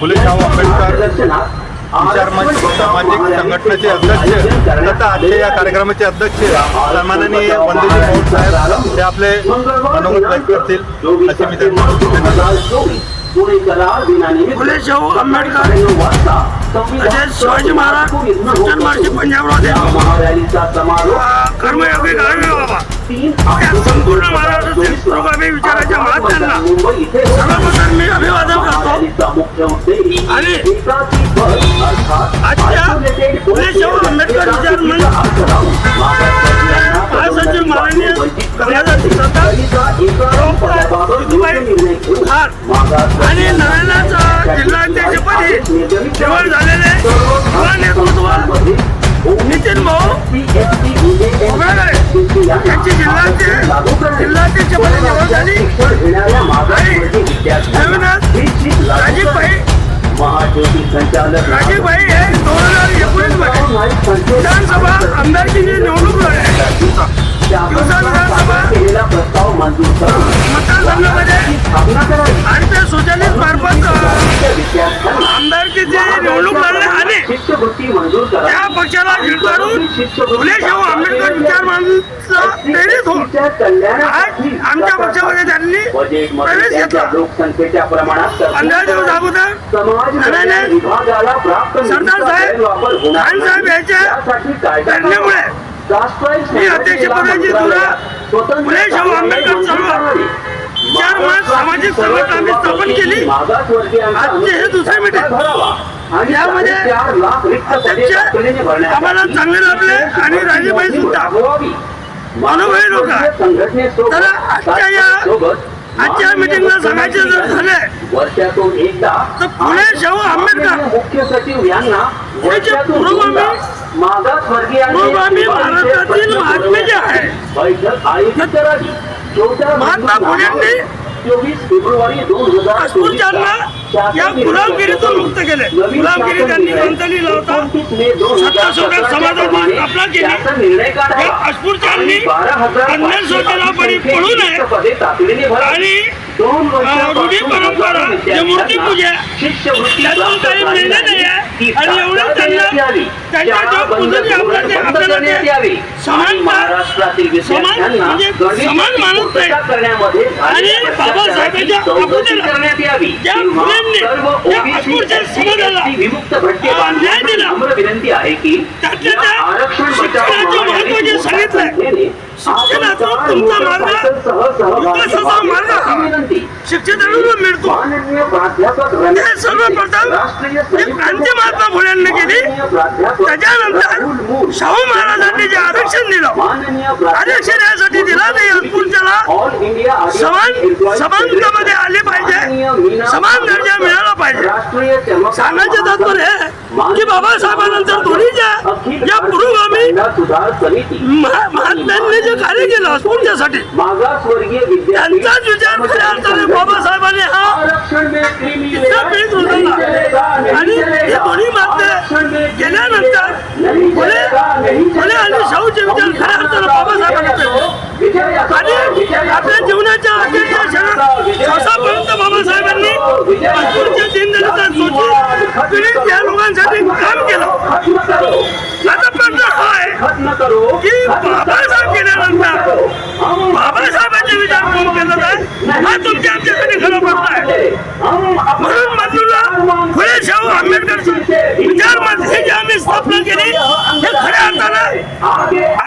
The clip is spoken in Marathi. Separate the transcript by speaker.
Speaker 1: फुले शाहू आंबेडकर विचारमंच सामाजिक संघटनेचे अध्यक्ष तथा आजच्या या कार्यक्रमाचे अध्यक्ष सन्माननीय वंदूजी मोहोळ साहेब हे आपले मनोगत व्यक्त करतील अशी मी त्यांना.
Speaker 2: फुले शाहू आंबेडकर तसेच शिवाजी महाराज मार्शी पंजाबराव कर्मयोगी गाडवे बाबा. संपूर्ण महाराष्ट्रातील पुरोगामी विचाराच्या महात्म्यांना निवड झालेले नेतृत्व नितीन भाऊ यांची जिल्ह्याचे निवड झाली राजीव भाई राजीव भाई हे दोन हजार एकोणीसमध्ये विधानसभा आमदारकीची निवडणूक लढायची दिवसा विधानसभा त्या पक्षाला झिडकारून फुले शाहू आंबेडकर विचार माणसा प्रेरित होऊन आज आमच्या पक्षामध्ये त्यांनी प्रवेश घेतला.
Speaker 3: लोकसंख्येच्या प्रमाणात
Speaker 2: पंधरा दिवस अगोदर सरदार साहेब खान साहेब यांच्या करण्यामुळे ही अध्यक्षपदाची धुरा फुले शाहू आंबेडकर चळवळ विचार मंच सामाजिक संघटना आम्ही स्थापन केली. आजचे हे दुसरे मीटिंग यामध्ये अध्यक्ष आम्हाला चांगले लाभले आणि राजेबाई सुद्धा. अनुभवी लोक. तर आजच्या या आजच्या मीटिंगला सांगायचे जर झाले तर पुणे शाहू आंबेडकर
Speaker 3: मुख्य सचिव यांना
Speaker 2: हे जे पुरोगामी
Speaker 3: मागासवर्गीयांचे
Speaker 2: पुरोगामी महात्मे जे आहे महात्मा फुलेंनी
Speaker 3: चोवीस फेब्रुवारी दोन हजार
Speaker 2: अस्पृश्यांना या गुलामगिरीतून मुक्त केले. गुलामगिरी त्यांनी ग्रंथ लावता. सत्ता सोडत समाजाची स्थापना केली. या अस्पृश्यांनी अन्य शोषणाला बळी पडू नये. आणि रूढी परंपरा जे मूर्तीपूजा त्यातून काही मिळणे नाही आहे आणि एवढं त्यांना त्यांच्या जो पुजन आपल्याला ते- समान समान म्हणजे समान मानत नाही. आणि बाबासाहेबांच्या अगोदर ज्या
Speaker 3: तेव्हा OBC,
Speaker 2: अस्पृश्य समाजाला न्याय दिला.
Speaker 3: विनंती आहे की
Speaker 2: त्यातल्या त्या शिक्षणाचे जे सांगितलंय, शिक्षणाचा तुमचा मार्ग विकासाचा मार्ग मिळतो. हे सर्वप्रथम क्रांती महात्मा केली त्याच्यानंतर शाहू महाराजांनी जे आरक्षण दिलं आरक्षण यासाठी दिलं नाही
Speaker 3: आदिवासी
Speaker 2: समान समानतामध्ये आले समान दर्जा मिळाला पाहिजे. सांगायचं तात्पर्य हे की बाबासाहेबांनंतर दोन्हीच्या या पुरोगामी महात्म्यांनी जे कार्य केलं अस्पृश्यासाठी त्यांचाच विचार खऱ्या अर्थाने बाबासाहेबांनी हा आणि हे दोन्ही मागणे गेल्यानंतर फुले फुले आणि शाहूचे विचार खऱ्या अर्थाने बाबासाहेबांनी केले. आणि आपल्या जीवनाच्या अखेरच्या क्षणात श्वासापर्यंत बाबासाहेबांनी अस्पृश्य दीनदलित शोषित पीडित या लोकांसाठी काम केलं आता प्रश्न हा आहे की बाबासाहेब गेल्यानंतर बाबासाहेबांचे विचार कोण केला जाय हा तुमच्या आमच्यासाठी खरं प्रश्न आहे म्हणून मधूला फुले शाहू आंबेडकर विचारमध्ये जे आम्ही स्थापना केली. हे खऱ्या अर्थानं